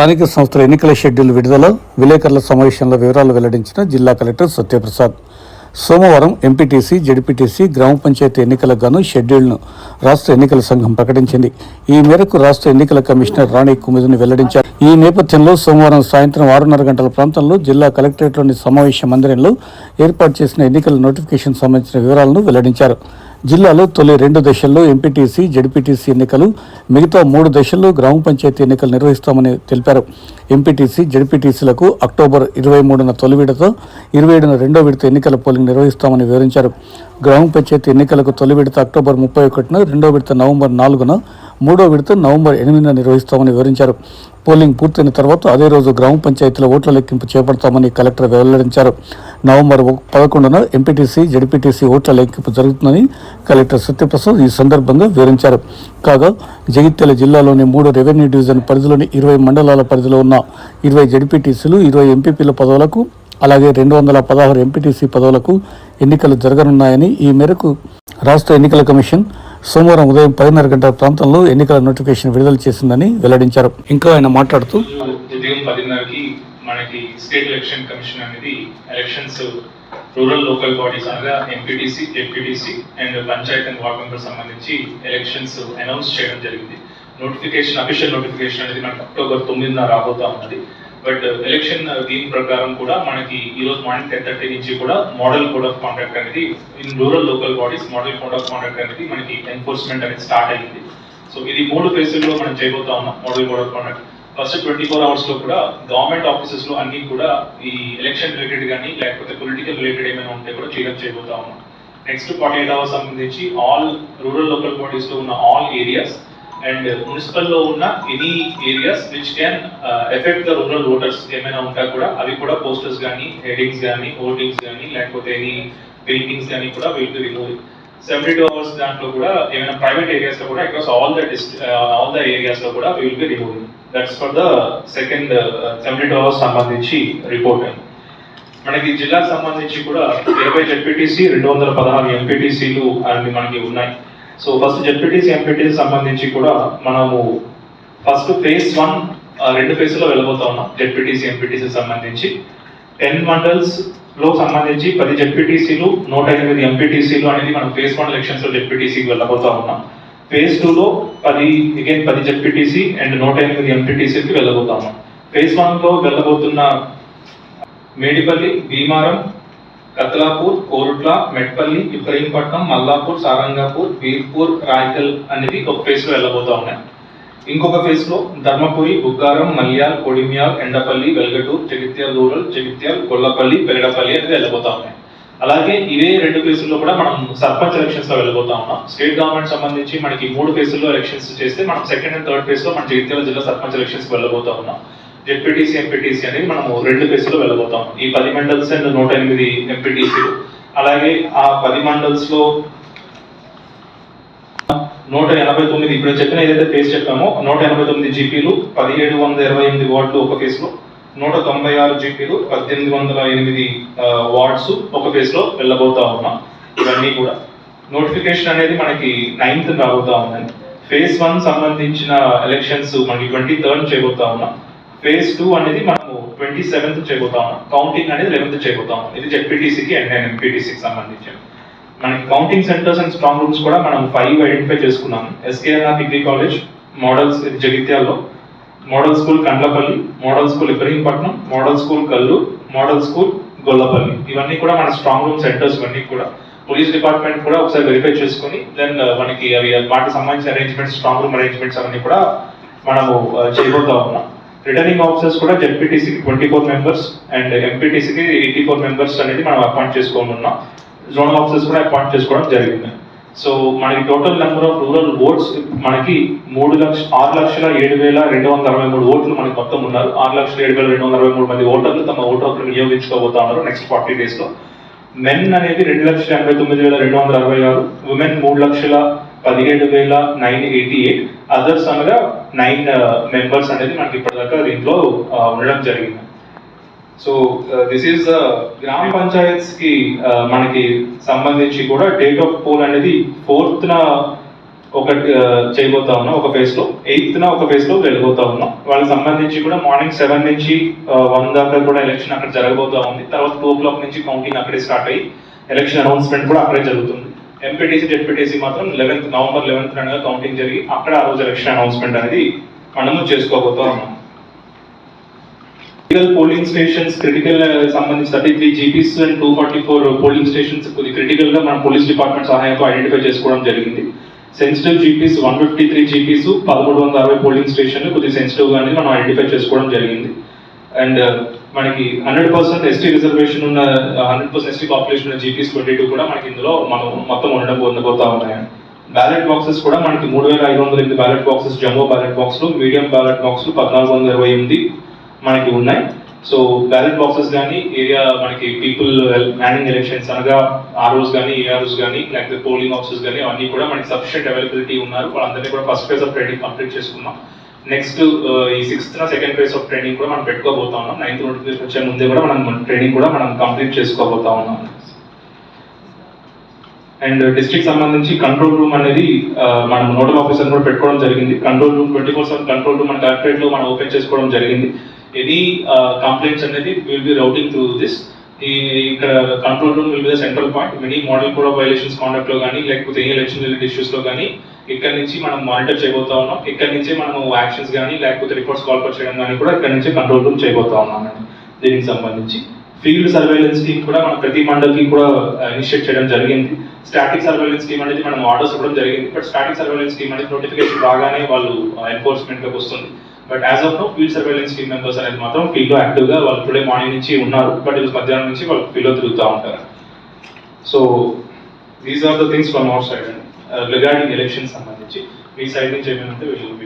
స్థానిక సంస్థల ఎన్నికల షెడ్యూల్ విడుదల విలేకరుల సమావేశంలో వివరాలు వెల్లడించిన జిల్లా కలెక్టర్ సత్యప్రసాద్. సోమవారం ఎంపీటీసీ జడ్పీటీసీ గ్రామ పంచాయతీ ఎన్నికలకు గాను షెడ్యూల్ను రాష్ట్ర ఎన్నికల సంఘం ప్రకటించింది. ఈ మేరకు రాష్ట్ర ఎన్నికల కమిషనర్ రాణి కుమిదిని వెల్లడించారు. ఈ నేపథ్యంలో సోమవారం సాయంత్రం ఆరున్నర గంటల ప్రాంతంలో జిల్లా కలెక్టరేట్లోని సమావేశ మందిరంలో ఏర్పాటు చేసిన ఎన్నికల నోటిఫికేషన్ సంబంధించిన వివరాలను వెల్లడించారు. జిల్లాలో తొలి రెండు దశల్లో ఎంపీటీసీ జడ్పీటీసీ ఎన్నికలు మిగతా మూడు దశల్లో గ్రామ పంచాయతీ ఎన్నికలు నిర్వహిస్తామని తెలిపారు. ఎంపీటీసీ జడ్పీటీసీలకు అక్టోబర్ ఇరవై మూడున తొలి విడత ఇరవై ఏడున రెండో విడత ఎన్నికల పోలింగ్ నిర్వహిస్తామని వివరించారు. గ్రామ పంచాయతీ ఎన్నికలకు తొలి విడత అక్టోబర్ ముప్పై ఒకటిన రెండో విడత నవంబర్ నాలుగున మూడో విడత నవంబర్ ఎనిమిదిన నిర్వహిస్తామని వివరించారు. పోలింగ్ పూర్తయిన తర్వాత అదే రోజు గ్రామ పంచాయతీల ఓట్ల లెక్కింపు చేపడతామని కలెక్టర్ వెల్లడించారు. నవంబర్ పదకొండున ఎంపీటీసీ జడ్పీటీసీ ఓట్ల లెక్కింపు జరుగుతుందని కలెక్టర్ సత్యప్రసాద్ ఈ సందర్భంగా వివరించారు. కాగా జగిత్యాల జిల్లాలోని మూడు రెవెన్యూ డివిజన్ పరిధిలోని ఇరవై మండలాల పరిధిలో ఉన్న ఇరవై జడ్పీటీసీలు ఇరవై ఎంపీపీల పదవులకు అలాగే రెండు వందల పదహారు ఎంపీటీసీ పదవులకు ఎన్నికలు జరగనున్నాయని ఈ మేరకు రాష్ట్ర ఎన్నికల కమిషన్ సోమవారం ఉదయం పదిన్నర గంటల ప్రాంతంలో ఎన్నికల నోటిఫికేషన్ విడుదల చేసిందని వెల్లడించారు. ఇంకా ఆయన మాట్లాడుతూ మనకి స్టేట్ ఎలక్షన్ కమిషన్ అనేది ఎలక్షన్స్ రూరల్ లోకల్ బాడీస్ అనగా MPTC MPTC and panchayat and ward member సంబంధించి ఎలక్షన్స్ అనౌన్స్ చేయడం జరిగింది. నోటిఫికేషన్ అఫీషియల్ నోటిఫికేషన్ అనేది మనకి అక్టోబర్ తొమ్మిదిన రాబోతా ఉన్నది. బట్ ఎలక్షన్ దీని ప్రకారం కూడా మనకి ఈ రోజు మార్నింగ్ టెన్ థర్టీ నుంచి కూడా మోడల్ కోడ్ ఆఫ్ కాండక్ట్ అనేది in rural local bodies model code of conduct అనేది మనకి ఎన్ఫోర్స్మెంట్ అనేది స్టార్ట్ అయ్యింది. సో ఇది మూడు ఫేజుల్లో మనం చేయబోతా ఉన్నాం model code of conduct first twenty four అవర్స్లో కూడా గవర్నమెంట్ ఆఫీసెస్లో అన్ని కూడా ఈ ఎలక్షన్ రిలేటెడ్ కానీ లేకపోతే పొలిటికల్ రిలేటెడ్ ఏమైనా ఉంటే కూడా చేయడం చేయబోతా ఉన్నాం. నెక్స్ట్ ఫార్టీ ఎయిట్ అవర్స్ సంబంధించి ఆల్ రూరల్ లోకల్ బాడీస్లో ఉన్న ఆల్ ఏరియాస్ అండ్ మున్సిపల్లో ఉన్న any areas which can affect the rural voters ఏమైనా ఉంటా కూడా అవి కూడా పోస్టర్స్ కానీ హెడింగ్స్ కానీ హోర్డింగ్స్ కానీ లేకపోతే ఎనీ పెయింటింగ్స్ కానీ కూడా will be remove seventy two hours దాంట్లో కూడా ఏమైనా ప్రైవేట్ ఏరియాస్లో కూడా across all the all the ఏరియాస్లో కూడా will be removing that's for the second seventy two hours సంబంధించి రిపోర్ట్ మనకి జిల్లాకు సంబంధించి కూడా ఇరవై జెడ్పీటీసీ రెండు వందల పదహారు ఎంపీటీసీలు అన్ని మనకి ఉన్నాయి. సో ఫస్ట్ జెడ్పీటీసీ ఎంపీటీసీ సంబంధించి కూడా మనము ఫస్ట్ ఫేజ్ వన్ రెండు phase లో వెళ్ళబోతా ఉన్నాం. జెడ్పీటీసీ ఎంపీటీసీ సంబంధించి. టెన్ మండల్స్ లో సంబంధించి పది జెడ్పీటీసీలు నూట ఎనిమిది ఎంపీటీసీలు అనేది మనం ఫేజ్ వన్ ఎలక్షన్స్లో జెడ్పీటీసీకి వెళ్ళబోతా ఉన్నాం. ఫేజ్ టూలో పది అగైన్ పది జెడ్పీటీసీ అండ్ నూట ఎనిమిది ఎంపీటీసీకి వెళ్ళబోతా ఉన్నాం. ఫేజ్ వన్లో వెళ్ళబోతున్న మేడిపల్లి భీమారం కత్లాపూర్ కోరుట్ల మెట్పల్లి ఇబ్రహీంపట్నం మల్లాపూర్ సారంగాపూర్ వీర్పూర్ రాయకల్ అనేది ఒక ఫేజ్లో వెళ్ళబోతా ఉన్నాయి. ఇంకొక ఫేజ్లో ధర్మపురి బుగ్గారం మల్యాల్ కొడిమ్యాల్ ఎండపల్లి వెల్గటూర్ జగిత్యాల రూరల్ జగిత్యాల్ కొల్లపల్లి పెగడపల్లి అనేది వెళ్ళబోతా ఉన్నాయి అలాగే ఇవే రెండు ఫేజుల్లో కూడా మనం సర్పంచ్ ఎలక్షన్స్లో వెళ్ళబోతా ఉన్నాం. స్టేట్ గవర్నమెంట్ సంబంధించి మనకి మూడు ఫేజుల్లో ఎలక్షన్స్ చేస్తే మనం సెకండ్ అండ్ థర్డ్ ఫేజ్లో మన జగిత్యాల జిల్లా సర్పంచ్ ఎలక్షన్స్ వెళ్ళబోతా ఉన్నాం. జెడ్పీటీసీ ఎంపీటీసీ అనేది మనము రెండు ఫేజ్లో వెళ్ళబోతాం ఈ పది మండల్స్ అండ్ నూట ఎనిమిది ఎంపీటీసీలు. అలాగే ఆ పది మండల్స్లో నూట ఎనభై తొమ్మిది. ఇప్పుడు చెప్పిన ఏదైతే ఫేస్ చెప్పామో నూట ఎనభై తొమ్మిది జీపీలు పదిహేడు వందల ఇరవై ఎనిమిది వార్డులు ఒక కేసులో నూట తొంభై ఆరు జీపీలు పద్దెనిమిది వందల ఎనిమిది వార్డ్స్ ఒక ఫేజ్ వెళ్ళబోతా ఉన్నాం. ఇవన్నీ కూడా. నోటిఫికేషన్ అనేది మనకి నైన్త్ రాబోతా ఉందండి ఫేజ్ వన్ సంబంధించిన ఎలక్షన్స్ మనకి ట్వంటీ థర్డ్ చేయబోతా ఉన్నాం. ఫేజ్ టూ అనేది మనము ట్వంటీ సెవెంత్ చేయబోతా ఉన్నాం. కౌంటింగ్ అనేది లెవెన్త్ చేయబోతా ఉన్నాం. ఇది జెడ్పీటీసీకి అండ్ ఎంపీటీసీకి సంబంధించిన మనకి counting centres and strong rooms కూడా మనం ఫైవ్ ఐడెంటిఫై చేసుకున్నాం. SKR degree college models జగిత్యాల్లో model school Kandlapalli model school Ibrahimpatnam model school కల్లు మోడల్ స్కూల్ గొల్లపల్లి. ఇవన్నీ కూడా మన స్ట్రాంగ్ రూమ్ సెంటర్స్ ఇవన్నీ కూడా. పోలీస్ డిపార్ట్మెంట్ కూడా ఒకసారి వెరిఫై చేసుకొని దెన్ uh, మనకి అవి వాటికి సంబంధించిన అరేంజ్మెంట్స్ స్ట్రాంగ్ రూమ్ అరేంజ్మెంట్స్ అవన్నీ కూడా మనము uh, చేయబోతా ఉన్నాం. రిటర్నింగ్ ఆఫీసర్స్ కూడా జెడ్పీటీసీకి ట్వంటీ ఫోర్ మెంబర్స్ అండ్ ఎంపీటీసీకి ఎయిటీ ఫోర్ మెంబర్స్ అనేది మనం అపాయింట్ చేసుకోనున్నాం. జోనల్ ఆఫీసర్స్ కూడా అపాయింట్ చేసుకోవడం జరిగింది. సో మనకి total number of rural votes మనకి మూడు లక్ష ఆరు లక్షల ఏడు వేల రెండు వందల అరవై మూడు ఓట్లు మనకి మొత్తం ఉన్నారు. ఆరు లక్షల ఏడు వేల రెండు వందల అరవై మూడు మంది ఓటర్లు తమ ఓటు హక్కును వినియోగించుకోబోతా ఉన్నారు నెక్స్ట్ ఫార్టీ డేస్లో. మెన్ అనేది రెండు లక్షల ఎనభై తొమ్మిది వేల రెండు వందల అరవై ఆరు ఉమెన్ మూడు లక్షల పదిహేడు వేల నైన్ ఎయిటీ ఎయిట్ అదర్స్ అనగా నైన్ మెంబర్స్ uh, అనేది మనకి ఇప్పటిదాకా దీంట్లో uh, ఉండడం జరిగింది. సో దిస్ ఈస్ గ్రామ పంచాయత్స్కి మనకి సంబంధించి కూడా డేట్ ఆఫ్ పోల్ అనేది ఫోర్త్ న ఒకటి uh, చేయబోతా ఉన్నాం ఒక ఫేజ్లో. ఎయిత్ న ఒక ఫేజ్లో వెళ్ళబోతా ఉన్నాం. వాళ్ళకి సంబంధించి కూడా మార్నింగ్ సెవెన్ నుంచి uh, వన్ దాకా కూడా ఎలక్షన్ అక్కడ జరగబోతా ఉంది. తర్వాత టూ క్లాక్ నుంచి కౌంటింగ్ అక్కడే స్టార్ట్ అయ్యి ఎలక్షన్ అనౌన్స్మెంట్ కూడా అక్కడే జరుగుతుంది. ఎంపీటీసీ డెప్యూటీసీ మాత్రం లెవెన్త్ నవంబర్ లెవెన్త్ అనగా కౌంటింగ్ జరిగి అక్కడ ఆ రోజు ఎలక్షన్ అనౌన్స్మెంట్ అనేది మనము చేసుకోబోతా ఉన్నాం. క్రిటికల్ పోలింగ్ స్టేషన్స్ క్రిటికల్ సంబంధించి thirty three GPs and two forty four polling stations కొద్ది క్రిటికల్గా మన పోలీస్ డిపార్ట్మెంట్ సహాయంతో ఐడెంటిఫై చేసుకోవడం జరిగింది. Sensitive GPs one fifty three GPs పదమూడు వందల అరవై పోలింగ్ స్టేషన్లు కొద్ది సెన్సిటివ్గా అనేది మనం ఐడెంటిఫై చేసుకోవడం జరిగింది. అండ్ uh, మనకి హండ్రెడ్ పర్సెంట్ ఎస్టీ రిజర్వేషన్ ఉన్న హండ్రెడ్ పర్సెంట్ ఎస్టీ పాపులేషన్ ఉన్న జీపీస్ ట్వంటీ టూ కూడా మనకి ఇందులో మనం మొత్తం ఉండడం పొందబోతా ఉన్నాయి బ్యాలెట్ బాక్సెస్ కూడా మనకి మూడు వేల ఐదు వందల ఎనిమిది బ్యాలెట్ బాక్సెస్ జంబో బ్యాలెట్ బాక్స్లు మీడియం బ్యాలెట్ బాక్స్లు పద్నాలుగు వందల ఇరవై ఎనిమిది మనకి ఉన్నాయి. సో బ్యాలెట్ బాక్సెస్ కానీ ఏరియా మనకి పీపుల్ మ్యానింగ్ ఎలక్షన్స్ అనగా ఆర్ఓస్ కానీ ఏఆర్ఓస్ కానీ లేకపోతే పోలింగ్ ఆఫీసర్స్ కానీ అవన్నీ కూడా మనకి సఫిషియెంట్ అవైలబిలిటీ ఉన్నారు. వాళ్ళందరినీ కూడా first phase of training complete చేసుకున్నాం. నెక్స్ట్ uh, ఈ sixth second phase of training కూడా మనం పెట్టుకోబోతా ఉన్నాం. నైన్త్ నోటిఫికేషన్ వచ్చే ముందే కూడా మనం ట్రైనింగ్ కూడా మనం కంప్లీట్ చేసుకోబోతా ఉన్నాం. అండ్ డిస్ట్రిక్ట్ సంబంధించి కంట్రోల్ రూమ్ అనేది మనం నోడల్ ఆఫీసర్ కూడా పెట్టుకోవడం జరిగింది. Control room twenty four seven control room మన కలెక్టరేట్లో మనం ఓపెన్ చేసుకోవడం జరిగింది. ఎనీ కంప్లైంట్స్ uh, అనేది will be routing through this ఈ ఇక్కడ control room will be the central point many model code of violations కాండక్ట్లో కానీ లేకపోతే ఏ ఎలక్షన్ రిలేటెడ్ ఇష్యూస్లో కానీ ఇక్కడ నుంచి మనం మానిటర్ చేయబోతా ఉన్నాం. ఇక్కడ నుంచి మనం యాక్షన్స్ కానీ లేకపోతే రిపోర్ట్స్ కాల్ చేయడం కానీ కూడా ఇక్కడ నుంచి కంట్రోల్ రూమ్ చేయబోతా ఉన్నాం దీనికి సంబంధించి. ఫీల్డ్ సర్వేలెన్స్ టీమ్ కూడా మన ప్రతి మండలికి కూడా uh, ఇనిషియేట్ చేయడం జరిగింది. స్టాటిక్ సర్వేలెన్స్ టీమ్ అనేది మనం ఆర్డర్స్ ఇవ్వడం జరిగింది. బట్ స్టాటిక్ సర్వేలెన్స్ టీమ్ అనేది నోటిఫికేషన్ రాగానే వాళ్ళు uh, ఎన్ఫోర్స్మెంట్లోకి వస్తుంది. But as of no field surveillance team members అనేది మాత్రం ఫీల్డ్లో యాక్టివ్గా వాళ్ళు టుడే మార్నింగ్ నుంచి ఉన్నారు. బట్ ఈరోజు మధ్యాహ్నం నుంచి వాళ్ళు ఫీల్డ్లో తిరుగుతూ ఉంటారు. So these are the things from our side regarding election సంబంధించి మీ సైడ్ నుంచి ఏమైనా ఉంటే వీళ్ళు